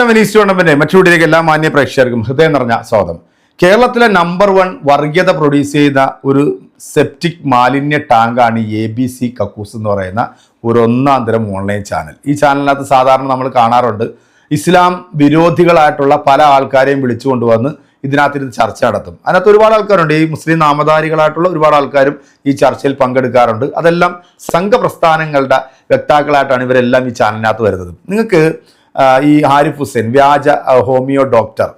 നമസ്കാരം വിനീസ് ടൂർണമെന്റ് മറ്റൂടിയിലേക്ക് എല്ലാ മാന്യ പ്രേക്ഷകർക്കും ഹൃദയം നിറഞ്ഞ സ്വാഗതം. കേരളത്തിലെ നമ്പർ വൺ വർഗീയത പ്രൊഡ്യൂസ് ചെയ്ത ഒരു സെപ്റ്റിക് മാലിന്യ ടാങ്കാണ് എ ബി സി കക്കൂസ് എന്ന് പറയുന്ന ഒരു ഒന്നാം തരം ഓൺലൈൻ ചാനൽ ഈ ചാനലിനകത്ത് സാധാരണ നമ്മൾ കാണാറുണ്ട്. ഇസ്ലാം വിരോധികളായിട്ടുള്ള പല ആൾക്കാരെയും വിളിച്ചുകൊണ്ടുവന്ന് ഇതിനകത്തിരുന്ന് ചർച്ച നടത്തും. അതിനകത്ത് ഒരുപാട് ആൾക്കാരുണ്ട്. ഈ മുസ്ലിം നാമധാരികളായിട്ടുള്ള ഒരുപാട് ആൾക്കാരും ഈ ചർച്ചയിൽ പങ്കെടുക്കാറുണ്ട്. അതെല്ലാം സംഘപ്രസ്ഥാനങ്ങളുടെ വ്യക്താക്കളായിട്ടാണ് ഇവരെല്ലാം ഈ ചാനലിനകത്ത് വരുന്നത്. നിങ്ങൾക്ക് ഈ ഹാരിഫ് ഹുസൈൻ വ്യാജ ഹോമിയോ ഡോക്ടർ.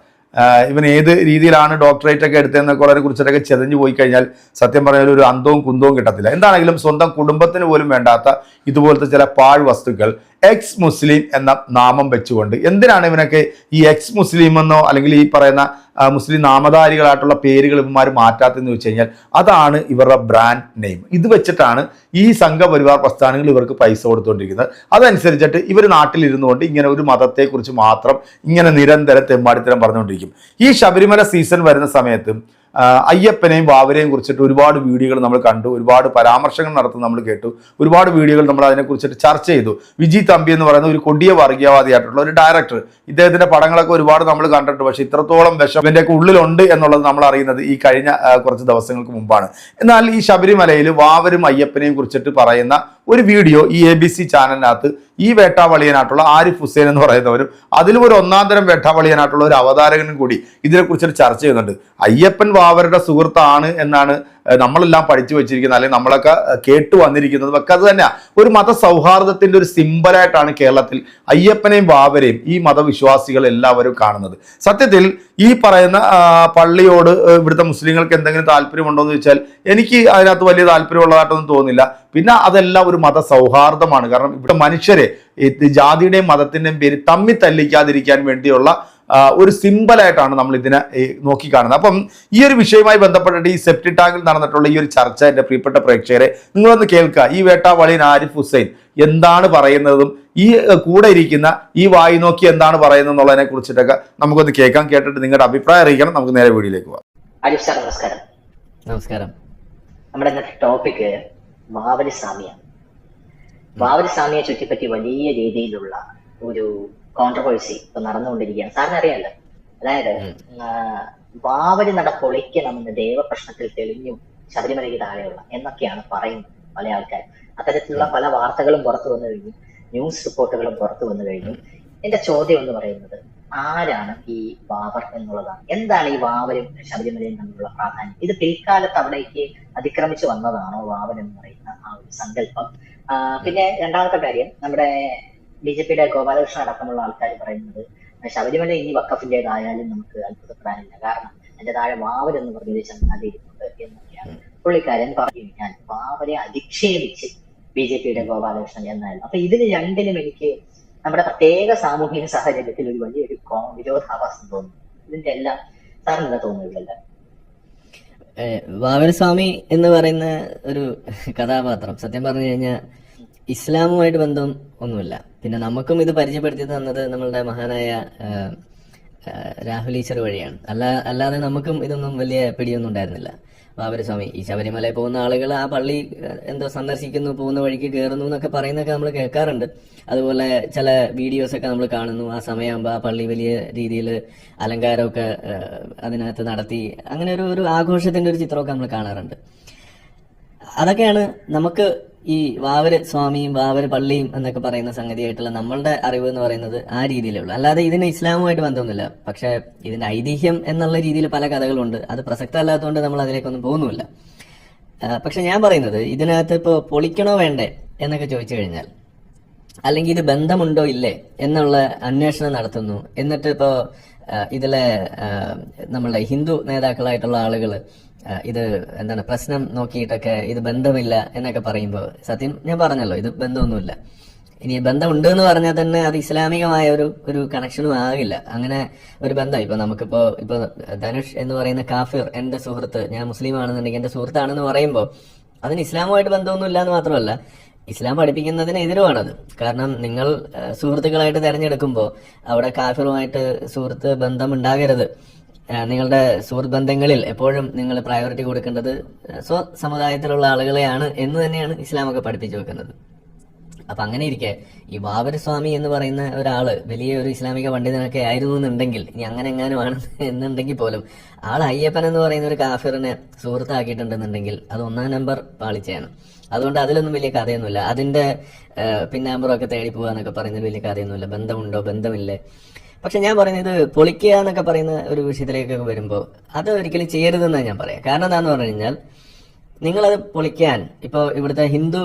ഇവൻ ഏത് രീതിയിലാണ് ഡോക്ടറേറ്റ് ഒക്കെ എടുത്തതെന്നൊക്കെ ഉള്ളതിനെ കുറിച്ചിട്ടൊക്കെ ചെതഞ്ഞു പോയി കഴിഞ്ഞാൽ സത്യം പറഞ്ഞാൽ ഒരു അന്തവും കുന്തവും കിട്ടത്തില്ല. എന്താണെങ്കിലും സ്വന്തം കുടുംബത്തിന് പോലും വേണ്ടാത്ത ഇതുപോലത്തെ ചില പാഴ് വസ്തുക്കൾ എക്സ് മുസ്ലിം എന്ന നാമം വെച്ചുകൊണ്ട് എന്തിനാണ് ഇവനൊക്കെ ഈ എക്സ് മുസ്ലിം എന്നോ അല്ലെങ്കിൽ ഈ പറയുന്ന മുസ്ലിം നാമധാരികളായിട്ടുള്ള പേരുകൾ ഇവന്മാർ മാറ്റാത്തെന്ന് വെച്ച് കഴിഞ്ഞാൽ അതാണ് ഇവരുടെ ബ്രാൻഡ് നെയിം ഇത് വെച്ചിട്ടാണ് ഈ സംഘപരിവാർ പ്രസ്ഥാനങ്ങൾ ഇവർക്ക് പൈസ കൊടുത്തുകൊണ്ടിരിക്കുന്നത് അതനുസരിച്ചിട്ട് ഇവർ നാട്ടിലിരുന്നുകൊണ്ട് ഇങ്ങനെ ഒരു മതത്തെക്കുറിച്ച് മാത്രം ഇങ്ങനെ നിരന്തരം തെമ്മാടിത്തരം പറഞ്ഞുകൊണ്ടിരിക്കും ഈ ശബരിമല സീസൺ വരുന്ന സമയത്ത് അയ്യപ്പനെയും വാവരെയും കുറിച്ചിട്ട് ഒരുപാട് വീഡിയോകൾ നമ്മൾ കണ്ടു ഒരുപാട് പരാമർശങ്ങൾ നടത്തുന്ന നമ്മൾ കേട്ടു ഒരുപാട് വീഡിയോകൾ നമ്മൾ അതിനെക്കുറിച്ചിട്ട് ചർച്ച ചെയ്തു. വിജി തമ്പി എന്ന് പറയുന്ന ഒരു കൊടിയ വർഗീയവാദിയായിട്ടുള്ള ഒരു ഡയറക്ടർ ഇദ്ദേഹത്തിന്റെ പടങ്ങളൊക്കെ ഒരുപാട് നമ്മൾ കണ്ടിട്ടുണ്ട് പക്ഷേ ഇത്രത്തോളം വിഷം ഇതിന്റെയൊക്കെ ഉള്ളിലുണ്ട് എന്നുള്ളത് നമ്മൾ അറിയുന്നത് ഈ കഴിഞ്ഞ കുറച്ച് ദിവസങ്ങൾക്ക് മുമ്പാണ്. എന്നാൽ ഈ ശബരിമലയിൽ വാവരും അയ്യപ്പനെയും കുറിച്ചിട്ട് പറയുന്ന ഒരു വീഡിയോ ഈ എ ബി സി ചാനലിനകത്ത് ഈ വേട്ടാവളിയനായിട്ടുള്ള ആരിഫ് ഹുസൈൻ എന്ന് പറയുന്നവരും അതിലും ഒരു ഒന്നാം തരം വേട്ടാവളിയനായിട്ടുള്ള ഒരു അവതാരകനും കൂടി ഇതിനെക്കുറിച്ചൊരു ചർച്ച ചെയ്യുന്നുണ്ട്. അയ്യപ്പൻ വാവരുടെ സുഹൃത്താണ് എന്നാണ് നമ്മളെല്ലാം പഠിച്ചു വെച്ചിരിക്കുന്നത് അല്ലെങ്കിൽ നമ്മളൊക്കെ കേട്ടു വന്നിരിക്കുന്നത് ഒക്കെ അത് തന്നെയാണ് ഒരു മത സൗഹാർദ്ദത്തിന്റെ ഒരു സിമ്പലായിട്ടാണ് കേരളത്തിൽ അയ്യപ്പനെയും വാവരെയും ഈ മതവിശ്വാസികൾ എല്ലാവരും കാണുന്നത്. സത്യത്തിൽ ഈ പറയുന്ന പള്ളിയോട് ഇവിടുത്തെ മുസ്ലിങ്ങൾക്ക് എന്തെങ്കിലും താല്പര്യമുണ്ടോ എന്ന് ചോദിച്ചാൽ എനിക്ക് അതിനകത്ത് വലിയ താല്പര്യമുള്ളതായിട്ടൊന്നും തോന്നില്ല. പിന്നെ അതെല്ലാം ഒരു മത സൗഹാർദ്ദമാണ് കാരണം ഇവിടെ മനുഷ്യരെ ജാതിയുടെയും മതത്തിന്റെയും പേര് തമ്മി തല്ലിക്കാതിരിക്കാൻ വേണ്ടിയുള്ള ഒരു സിമ്പലായിട്ടാണ് നമ്മൾ ഇതിനെ നോക്കിക്കാണുന്നത്. അപ്പം ഈ ഒരു വിഷയവുമായി ബന്ധപ്പെട്ടിട്ട് ഈ സെപ്റ്റി ടാങ്കിൽ നടന്നിട്ടുള്ള ഈ ഒരു ചർച്ച എന്റെ പ്രിയപ്പെട്ട പ്രേക്ഷകരെ നിങ്ങളൊന്ന് കേൾക്കുക. ഈ വേട്ടാവളിയൻ ആരിഫ് ഹുസൈൻ എന്താണ് പറയുന്നതും ഈ കൂടെ ഇരിക്കുന്ന ഈ വായി നോക്കി എന്താണ് പറയുന്നത് എന്നുള്ളതിനെ കുറിച്ചിട്ടൊക്കെ നമുക്കൊന്ന് കേൾക്കാം. കേട്ടിട്ട് നിങ്ങളുടെ അഭിപ്രായം അറിയിക്കണം. നമുക്ക് നേരെ വീഡിയോയിലേക്ക് പോവാം അരിഫ് സാർ നമസ്കാരം. നമസ്കാരം. നമ്മുടെ ഇന്നത്തെ ടോപ്പിക് വാവരി സാമിയ വാവരി സാമിയെ ചുറ്റിപ്പറ്റി വലിയ രീതിയിലുള്ള ഒരു കോൺട്രവേഴ്സി ഇപ്പൊ നടന്നുകൊണ്ടിരിക്കുകയാണ്. സാറിന് അറിയാലോ? അതായത് വാവരി നട പൊളിക്കണമെന്ന് ദേവപ്രശ്നത്തിൽ തെളിഞ്ഞു ശബരിമലയ്ക്ക് താഴെയുള്ള എന്നൊക്കെയാണ് പറയുന്നത് പല ആൾക്കാർ അത്തരത്തിലുള്ള പല വാർത്തകളും പുറത്തു വന്നു കഴിഞ്ഞു. ന്യൂസ് റിപ്പോർട്ടുകളും പുറത്തു വന്നു കഴിഞ്ഞു. എന്റെ ചോദ്യം എന്ന് പറയുന്നത് ആരാണ് ഈ വാവർ എന്നുള്ളതാണ്? എന്താണ് ഈ വാവരും ശബരിമലയും തമ്മിലുള്ള പ്രാധാന്യം? ഇത് പിൽക്കാലത്ത് അവിടേക്ക് അതിക്രമിച്ചു വന്നതാണോ വാവൻ എന്ന് പറയുന്ന ആ ഒരു സങ്കല്പം? പിന്നെ രണ്ടാമത്തെ കാര്യം നമ്മുടെ ബി ജെ പിയുടെ ഗോപാലകൃഷ്ണൻ അടക്കമുള്ള ആൾക്കാർ പറയുന്നത് ശബരിമല ഇനി വക്കഫിന്റേതായാലും നമുക്ക് അത്ഭുതപ്പെടാനില്ല. കാരണം എന്റെ താഴെ വാവർ എന്ന് പറഞ്ഞൊരു ചങ്ങാതി ഇരിപ്പുണ്ട് എന്നൊക്കെയാണ് പുള്ളിക്കാരൻ പറയും ഞാൻ വാവരെ അധിക്ഷേപിച്ച് ബി ജെ പിയുടെ ഗോപാലകൃഷ്ണൻ എന്നായിരുന്നു. അപ്പൊ ഇതിന് രണ്ടിനും എനിക്ക് നമ്മുടെ പ്രത്യേക സാമൂഹിക സാഹചര്യത്തിൽ ഒരു വലിയൊരു വിരോധാഭാസം തോന്നുന്നു. ഇതിന്റെ എല്ലാം സാറിന് എന്താ തോന്നുന്നില്ല വാവരസ്വാമി എന്ന് പറയുന്ന ഒരു കഥാപാത്രം സത്യം പറഞ്ഞു കഴിഞ്ഞാൽ ഇസ്ലാമുമായിട്ട് ബന്ധം ഒന്നുമില്ല. പിന്നെ നമുക്കും ഇത് പരിചയപ്പെടുത്തി തന്നത് നമ്മളുടെ മഹാനായ രാഹുൽ ഈശ്വർ വഴിയാണ്. അല്ല അല്ലാതെ നമുക്കും ഇതൊന്നും വലിയ പിടിയൊന്നും ഉണ്ടായിരുന്നില്ല. ബാബരസ്വാമി ഈ ശബരിമലയിൽ പോകുന്ന ആളുകൾ ആ പള്ളി എന്തോ സന്ദർശിക്കുന്നു പോകുന്ന വഴിക്ക് കയറുന്നു എന്നൊക്കെ പറയുന്നൊക്കെ നമ്മൾ കേൾക്കാറുണ്ട്. അതുപോലെ ചില വീഡിയോസ് ഒക്കെ നമ്മൾ കാണുന്നു. ആ സമയമാകുമ്പോൾ ആ പള്ളി വലിയ രീതിയിൽ അലങ്കാരമൊക്കെ അതിനകത്ത് നടത്തി അങ്ങനെ ഒരു ഒരു ആഘോഷത്തിന്റെ ഒരു ചിത്രമൊക്കെ നമ്മൾ കാണാറുണ്ട്. അതൊക്കെയാണ് നമുക്ക് ഈ വാവര് സ്വാമിയും വാവര് പള്ളിയും എന്നൊക്കെ പറയുന്ന സംഗതിയായിട്ടുള്ള നമ്മളുടെ അറിവ് എന്ന് പറയുന്നത് ആ രീതിയിലുള്ളൂ അല്ലാതെ ഇതിന് ഇസ്ലാമുമായിട്ട് ബന്ധമൊന്നുമില്ല. പക്ഷെ ഇതിന്റെ ഐതിഹ്യം എന്നുള്ള രീതിയിൽ പല കഥകളുണ്ട്. അത് പ്രസക്തമല്ലാത്തതുകൊണ്ട് നമ്മൾ അതിലേക്കൊന്നും പോകുന്നുമില്ല. പക്ഷെ ഞാൻ പറയുന്നത് ഇതിനകത്ത് ഇപ്പോൾ പൊളിക്കണോ വേണ്ടേ എന്നൊക്കെ ചോദിച്ചു കഴിഞ്ഞാൽ അല്ലെങ്കിൽ ഇത് ബന്ധമുണ്ടോ ഇല്ലേ എന്നുള്ള അന്വേഷണം നടത്തുന്നു. എന്നിട്ട് ഇപ്പോ ആ, ഇതിലെ നമ്മളുടെ ഹിന്ദു നേതാക്കളായിട്ടുള്ള ആളുകൾ ഇത് എന്താണ് പ്രശ്നം നോക്കിയിട്ടൊക്കെ ഇത് ബന്ധമില്ല എന്നൊക്കെ പറയുമ്പോൾ സത്യം ഞാൻ പറഞ്ഞല്ലോ ഇത് ബന്ധമൊന്നുമില്ല. ഇനി ബന്ധമുണ്ട് എന്ന് പറഞ്ഞാൽ തന്നെ അത് ഇസ്ലാമികമായ ഒരു ഒരു കണക്ഷനും ആകില്ല. അങ്ങനെ ഒരു ബന്ധം. ഇപ്പൊ നമുക്കിപ്പോ ഇപ്പൊ ധനുഷ് എന്ന് പറയുന്ന കാഫിർ എന്റെ സുഹൃത്ത് ഞാൻ മുസ്ലിം ആണെന്നുണ്ടെങ്കിൽ എന്റെ സുഹൃത്താണെന്ന് പറയുമ്പോൾ അതിന് ഇസ്ലാമുമായിട്ട് ബന്ധമൊന്നും ഇല്ല എന്ന് മാത്രമല്ല ഇസ്ലാം പഠിപ്പിക്കുന്നതിന് എതിരുമാണത് കാരണം നിങ്ങൾ സുഹൃത്തുക്കളായിട്ട് തിരഞ്ഞെടുക്കുമ്പോൾ അവിടെ കാഫിറുമായിട്ട് സുഹൃത്ത് ബന്ധം ഉണ്ടാകരുത് നിങ്ങളുടെ സുഹൃത്ത് ബന്ധങ്ങളിൽ എപ്പോഴും നിങ്ങൾ പ്രയോറിറ്റി കൊടുക്കേണ്ടത് സ്വ സമുദായത്തിലുള്ള ആളുകളെയാണ് എന്ന് തന്നെയാണ് ഇസ്ലാമൊക്കെ പഠിപ്പിച്ചു വെക്കുന്നത്. അപ്പൊ അങ്ങനെ ഇരിക്കെ. ഈ ബാബരസ്വാമി എന്ന് പറയുന്ന ഒരാൾ വലിയ ഒരു ഇസ്ലാമിക പണ്ഡിതനൊക്കെ ആയിരുന്നു എന്നുണ്ടെങ്കിൽ ഇനി അങ്ങനെ എങ്ങാനും ആണ് എന്നുണ്ടെങ്കിൽ പോലും ആൾ അയ്യപ്പൻ എന്ന് പറയുന്ന ഒരു കാഫിറിനെ സുഹൃത്താക്കിയിട്ടുണ്ടെന്നുണ്ടെങ്കിൽ അത് ഒന്നാം നമ്പർ പാളിച്ചയാണ്. അതുകൊണ്ട് അതിലൊന്നും വലിയ കഥയൊന്നുമില്ല. അതിന്റെ ഏഹ്, പിന്നാമ്പുറമൊക്കെ തേടി പോവുക എന്നൊക്കെ വലിയ കഥയൊന്നുമില്ല. ബന്ധമുണ്ടോ? ബന്ധമില്ലേ? പക്ഷെ ഞാൻ പറയുന്നത് പൊളിക്കുക എന്നൊക്കെ പറയുന്ന ഒരു വിഷയത്തിലേക്കൊക്കെ വരുമ്പോൾ അത് ഒരിക്കലും ചെയ്യരുതെന്നാണ് ഞാൻ പറയാം. കാരണം എന്താന്ന് പറഞ്ഞു കഴിഞ്ഞാൽ നിങ്ങളത് പൊളിക്കാൻ ഇപ്പോൾ ഇവിടുത്തെ ഹിന്ദു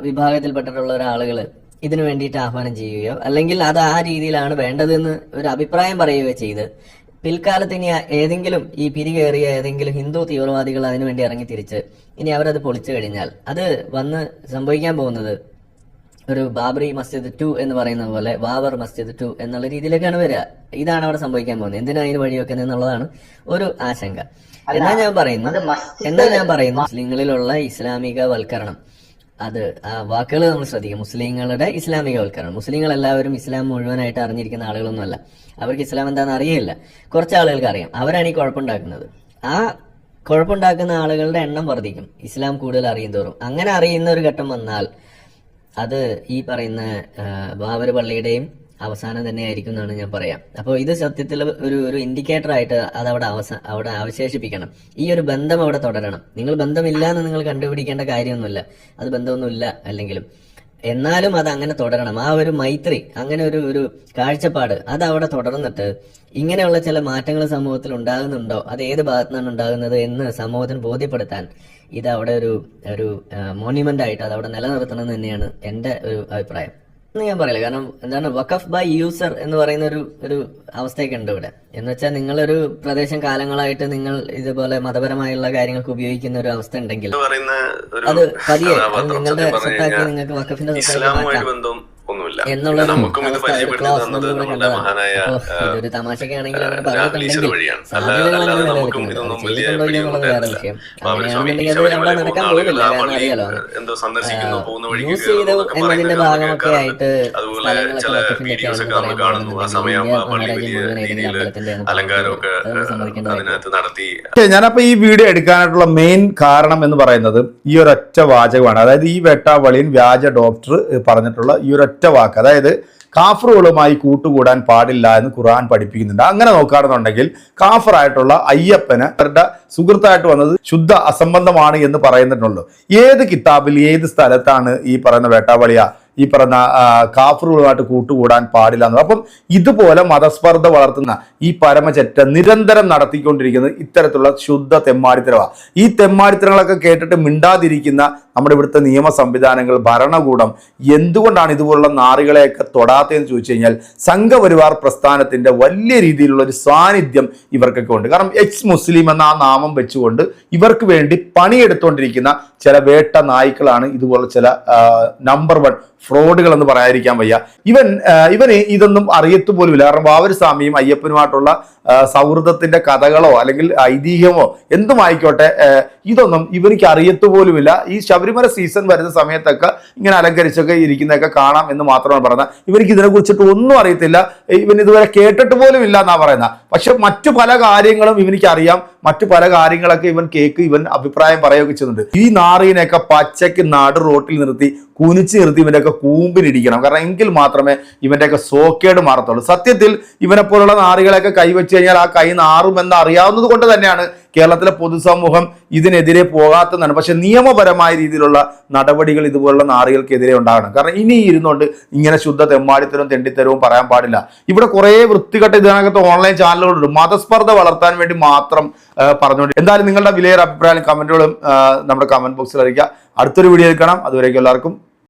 വിഭാഗത്തിൽപ്പെട്ടിട്ടുള്ള ഒരാളുകൾ ഇതിനു വേണ്ടിയിട്ട് ആഹ്വാനം ചെയ്യുകയോ അല്ലെങ്കിൽ അത് ആ രീതിയിലാണ് വേണ്ടതെന്ന് ഒരു അഭിപ്രായം പറയുകയോ ചെയ്ത് പിൽക്കാലത്ത് ഇനി ഏതെങ്കിലും ഈ പിരികേറിയ ഏതെങ്കിലും ഹിന്ദു തീവ്രവാദികൾ അതിനുവേണ്ടി ഇറങ്ങി തിരിച്ച് ഇനി അവരത് പൊളിച്ചു കഴിഞ്ഞാൽ അത് വന്ന് സംഭവിക്കാൻ പോകുന്നത് ഒരു ബാബറി മസ്ജിദ് ടു എന്ന് പറയുന്ന പോലെ ബാബർ മസ്ജിദ് ടു എന്നുള്ള രീതിയിലേക്കാണ് വരിക. ഇതാണ് അവിടെ സംഭവിക്കാൻ പോകുന്നത്. എന്തിനാ അതിന് വഴിവെക്കുന്നത് എന്നുള്ളതാണ് ഒരു ആശങ്ക. എന്നാ ഞാൻ പറയുന്നത് എന്താ എന്നാ ഞാൻ പറയുന്നത് മുസ്ലിങ്ങളിലുള്ള ഇസ്ലാമിക വൽക്കരണം അത് ആ വാക്കുകൾ നമ്മൾ ശ്രദ്ധിക്കും. മുസ്ലിങ്ങളുടെ ഇസ്ലാമിക വൽക്കരണം മുസ്ലിങ്ങൾ എല്ലാവരും ഇസ്ലാം മുഴുവനായിട്ട് അറിഞ്ഞിരിക്കുന്ന ആളുകളൊന്നുമല്ല. അവർക്ക് ഇസ്ലാം എന്താണെന്ന് അറിയില്ല കുറച്ച് ആളുകൾക്ക് അറിയാം. അവരാണ് ഈ കുഴപ്പമുണ്ടാക്കുന്നത്. ആ കുഴപ്പമുണ്ടാക്കുന്ന ആളുകളുടെ എണ്ണം വർദ്ധിക്കും. ഇസ്ലാം കൂടുതൽ അറിയും തോറും. അങ്ങനെ അറിയുന്ന ഒരു ഘട്ടം വന്നാൽ അത് ഈ പറയുന്ന ബാബര് പള്ളിയുടെയും അവസാനം തന്നെ ആയിരിക്കും എന്നാണ് ഞാൻ പറയാം. അപ്പോൾ ഇത് സത്യത്തിൽ ഒരു ഒരു ഇൻഡിക്കേറ്റർ ആയിട്ട് അത് അവിടെ അവസ അവിടെ അവശേഷിപ്പിക്കണം. ഈ ഒരു ബന്ധം അവിടെ തുടരണം. നിങ്ങൾ ബന്ധമില്ല എന്ന് നിങ്ങൾ കണ്ടുപിടിക്കേണ്ട കാര്യമൊന്നുമില്ല. അത് ബന്ധമൊന്നുമില്ല അല്ലെങ്കിലും. എന്നാലും അത് അങ്ങനെ തുടരണം. ആ ഒരു മൈത്രി അങ്ങനെ ഒരു ഒരു കാഴ്ചപ്പാട് അത് അവിടെ തുടർന്നിട്ട് ഇങ്ങനെയുള്ള ചില മാറ്റങ്ങൾ സമൂഹത്തിൽ ഉണ്ടാകുന്നുണ്ടോ? അത് ഏത് ഭാഗത്തു നിന്നാണ് ഉണ്ടാകുന്നത് എന്ന് സമൂഹത്തിന് ബോധ്യപ്പെടുത്താൻ ഇത് അവിടെ ഒരു ഒരു മോണ്യുമെന്റ് ആയിട്ട് അത് അവിടെ നിലനിർത്തണം എന്ന് തന്നെയാണ് എന്റെ ഒരു അഭിപ്രായം. എന്ന് ഞാൻ പറയില്ല. കാരണം എന്താണ് വഖഫ് ബൈ യൂസർ എന്ന് പറയുന്ന ഒരു ഒരു അവസ്ഥയൊക്കെ ഉണ്ട് ഇവിടെ. എന്ന് വെച്ചാൽ നിങ്ങളൊരു പ്രദേശം കാലങ്ങളായിട്ട് നിങ്ങൾ ഇതുപോലെ മതപരമായുള്ള കാര്യങ്ങൾക്ക് ഉപയോഗിക്കുന്ന ഒരു അവസ്ഥ ഉണ്ടെങ്കിൽ അത് പതിയെ. നിങ്ങളുടെ സ്വത്താക്കി നിങ്ങൾക്ക് വഖഫിന്റെ സ്വത്താക്കി മാറ്റാം. ഒരു നമുക്കും ഇത് പരിചയപ്പെടുത്തി തന്നത് നമ്മുടെ മഹാനായ പറഞ്ഞിട്ടുണ്ടെങ്കിൽ വഴിയാണ്. അല്ലാതെ അങ്ങനെ നമുക്കും ഇതൊന്നും അത് വലിയ ബാബുസ്വാമി നടക്കാൻ പോകുന്ന ആളുകൾ ആ പള്ളി എന്തോ സന്ദർശിക്കുന്നു പോകുന്ന വഴിക്ക് യൂസ് ചെയ്തു കയറുന്നു എന്നൊക്കെ എന്നതിന്റെ പറയുന്നത് ഭാഗമൊക്കെ ആയിട്ട് അതുപോലെ ചില വീഡിയോസ് ഒക്കെ നമ്മൾ കാണുന്നു. ആ സമയം പള്ളി വലിയ രീതിയിൽ അലങ്കാരമൊക്കെ അതിനകത്ത് നടത്തി ഞാനപ്പോ ഈ വീഡിയോ എടുക്കാനായിട്ടുള്ള മെയിൻ കാരണം എന്ന് പറയുന്നത് ഈ ഒരൊറ്റ വാചകമാണ്. അതായത് ഈ വെട്ടാവളിയിൽ വ്യാജ ഡോക്ടർ പറഞ്ഞിട്ടുള്ള ഈ ഒരൊറ്റ വാക്ക് അതായത് കാഫറുകളുമായി കൂട്ടുകൂടാൻ പാടില്ല എന്ന് ഖുർആൻ പഠിപ്പിക്കുന്നുണ്ട്. അങ്ങനെ നോക്കുകയാണെന്നുണ്ടെങ്കിൽ കാഫറായിട്ടുള്ള അയ്യപ്പന് അവരുടെ സുഹൃത്തായിട്ട് വന്നത് ശുദ്ധ അസംബന്ധമാണ് എന്ന് പറയുന്നിട്ടുള്ളൂ ഏത് കിതാബിൽ ഏത് സ്ഥലത്താണ് ഈ പറയുന്ന വേട്ടാവളിയ ഈ പറയുന്ന കാഫറുകളുമായിട്ട് കൂട്ടുകൂടാൻ പാടില്ല എന്ന് അപ്പം ഇതുപോലെ മതസ്പർദ്ധ വളർത്തുന്ന ഈ പരമചറ്റ നിരന്തരം നടത്തിക്കൊണ്ടിരിക്കുന്നത് ഇത്തരത്തിലുള്ള ശുദ്ധ തെമ്മാടിത്തരമാണ് ഈ തെമ്മാടിത്തരങ്ങളൊക്കെ കേട്ടിട്ട് മിണ്ടാതിരിക്കുന്ന നമ്മുടെ ഇവിടുത്തെ നിയമ സംവിധാനങ്ങൾ ഭരണകൂടം എന്തുകൊണ്ടാണ് ഇതുപോലുള്ള നാറികളെയൊക്കെ തൊടാത്തതെന്ന് ചോദിച്ചു കഴിഞ്ഞാൽ സംഘപരിവാർ പ്രസ്ഥാനത്തിന്റെ വലിയ രീതിയിലുള്ള ഒരു സാന്നിധ്യം ഇവർക്കൊക്കെ ഉണ്ട്. കാരണം എക്സ് മുസ്ലിം എന്ന ആ നാമം വെച്ചുകൊണ്ട് ഇവർക്ക് വേണ്ടി പണിയെടുത്തുകൊണ്ടിരിക്കുന്ന ചില വേട്ട നായ്ക്കളാണ് ഇതുപോലെ ചില നമ്പർ വൺ ഫ്രോഡുകൾ എന്ന് പറയാതിരിക്കാൻ വയ്യ. ഇവൻ ഇവന് ഇതൊന്നും അറിയത്തു പോലുമില്ല. കാരണം ബാബരസ്വാമിയും അയ്യപ്പനുമായിട്ടുള്ള സൗഹൃദത്തിന്റെ കഥകളോ അല്ലെങ്കിൽ ഐതിഹ്യമോ എന്തുമായിക്കോട്ടെ ഇതൊന്നും ഇവനിക്ക് അറിയത്തു പോലുമില്ല. ഈ ശബരിമല സീസൺ വരുന്ന സമയത്തൊക്കെ ഇങ്ങനെ അലങ്കരിച്ചൊക്കെ ഇരിക്കുന്നതൊക്കെ കാണാം എന്ന് മാത്രമാണ് പറയുന്നത്. ഇവർക്ക് ഇതിനെ കുറിച്ചിട്ട് ഒന്നും അറിയത്തില്ല. ഇവൻ ഇതുവരെ കേട്ടിട്ട് പോലും ഇല്ല എന്നാ പറയുന്നത്. പക്ഷെ മറ്റു പല കാര്യങ്ങളും ഇവനിക്ക് അറിയാം. മറ്റു പല കാര്യങ്ങളൊക്കെ ഇവൻ കേക്ക് ഇവൻ അഭിപ്രായം പറയുകയൊക്കെ ചെയ്യുന്നുണ്ട് ഈ നാറിനെയൊക്കെ പച്ചയ്ക്ക് നാട് റോട്ടിൽ നിർത്തി കുനിച്ച് നിർത്തി ഇവന്റെയൊക്കെ കൂമ്പിനിടിക്കണം കാരണം എങ്കിൽ മാത്രമേ ഇവന്റെയൊക്കെ സോക്കേട് മാറത്തുള്ളൂ. സത്യത്തിൽ ഇവനെ പോലുള്ള നാറികളെയൊക്കെ കൈവച്ച് കഴിഞ്ഞാൽ ആ കൈ നാറുമെന്ന് അറിയാവുന്നത് കൊണ്ട് തന്നെയാണ് കേരളത്തിലെ പൊതുസമൂഹം ഇതിനെതിരെ പോകാത്തതാണ് പക്ഷെ നിയമപരമായ രീതിയിലുള്ള നടപടികൾ ഇതുപോലുള്ള നാറികൾക്കെതിരെ ഉണ്ടാകണം. കാരണം ഇനി ഇരുന്നുകൊണ്ട് ഇങ്ങനെ ശുദ്ധ തെമ്മാടിത്തരവും തെണ്ടിത്തരവും പറയാൻ പാടില്ല. ഇവിടെ കുറേ വൃത്തികെട്ട ഇതിനകത്ത് ഓൺലൈൻ ചാനലുകളുണ്ട് മതസ്പർദ്ധ വളർത്താൻ വേണ്ടി മാത്രം പറഞ്ഞുകൊണ്ട് എന്തായാലും നിങ്ങളുടെ വിലയേറെ അഭിപ്രായം കമന്റുകളും നമ്മുടെ കമന്റ് ബോക്സിൽ അറിയിക്കുക. അടുത്തൊരു വീഡിയോ എടുക്കണം അതുവരേക്കും എല്ലാവർക്കും